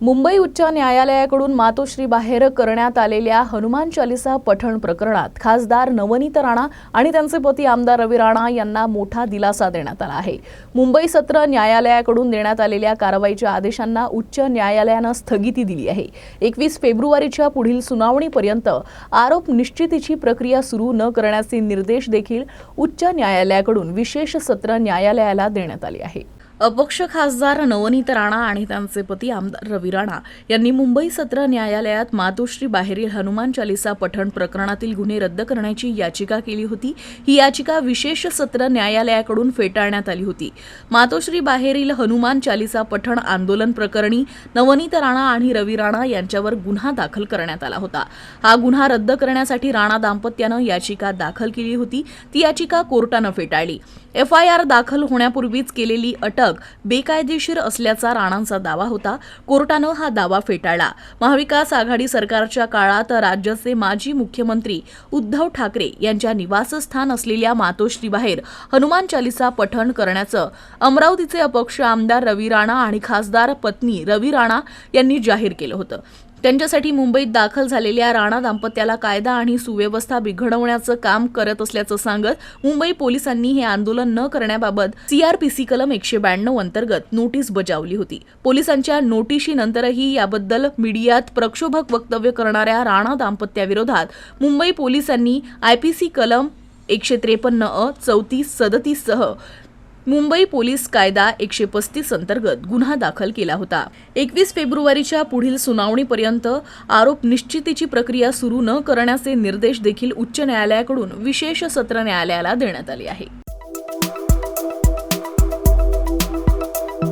मुंबई उच्च न्यायालयाकडून मातोश्री बाहेर करण्यात आलेल्या हनुमान चालिसा पठण प्रकरणात खासदार नवनीत राणा आणि त्यांचे पती आमदार रवी राणा यांना मोठा दिलासा देण्यात आला आहे. मुंबई सत्र न्यायालयाकडून देण्यात आलेल्या कारवाईच्या आदेशांना उच्च न्यायालयानं स्थगिती दिली आहे. एकवीस फेब्रुवारीच्या पुढील सुनावणीपर्यंत आरोप निश्चितीची प्रक्रिया सुरू न करण्याचे निर्देश देखील उच्च न्यायालयाकडून विशेष सत्र न्यायालयाला देण्यात आले आहे. अपक्ष खासदार नवनीत राणा आणि त्यांचे पती आमदार रवी राणा यांनी मुंबई सत्र न्यायालयात मातोश्री बाहेरील हनुमान चालिसा पठण प्रकरणातील गुन्हे रद्द करण्याची याचिका केली होती. ही याचिका विशेष सत्र न्यायालयाकडून फेटाळण्यात आली होती. मातोश्री बाहेरील हनुमान चालिसा पठण आंदोलन प्रकरणी नवनीत राणा आणि रवी राणा यांच्यावर गुन्हा दाखल करण्यात आला होता. हा गुन्हा रद्द करण्यासाठी राणा दाम्पत्यानं याचिका दाखल केली होती. ती याचिका कोर्टानं फेटाळली. एफ आय आर दाखल होण्यापूर्वीच केलेली अटक बेकायदेशीर असल्याचा राणांचा दावा होता. कोर्टानं हा दावा फेटाळला. महाविकास आघाडी सरकारच्या काळात राज्याचे माजी मुख्यमंत्री उद्धव ठाकरे यांच्या निवासस्थान असलेल्या मातोश्रीबाहेर हनुमान चालिसा पठण करण्याचं अमरावतीचे अपक्ष आमदार रवी राणा आणि खासदार पत्नी रवी राणा यांनी जाहीर केलं होतं. त्यांच्यासाठी मुंबईत दाखल झालेल्या राणा दाम्पत्याला कायदा आणि सुव्यवस्था बिघडवण्याचं काम करत असल्याचं सांगत मुंबई पोलिसांनी हे आंदोलन न करण्याबाबत सीआरपीसी कलम एकशे ब्याण्णव अंतर्गत नोटीस बजावली होती. पोलिसांच्या नोटिशीनंतरही याबद्दल मीडियात प्रक्षोभक वक्तव्य करणाऱ्या राणा दाम्पत्याविरोधात मुंबई पोलिसांनी आयपीसी कलम एकशे त्रेपन्न अ चौतीस सदतीससह मुंबई पोलीस कायदा एकशे पस्तीस अंतर्गत गुन्हा दाखल केला होता. एकवीस फेब्रुवारीच्या पुढील सुनावणीपर्यंत आरोप निश्चितीची प्रक्रिया सुरू न करण्याचे निर्देश देखील उच्च न्यायालयाकडून विशेष सत्र न्यायालयाला देण्यात आले आहे.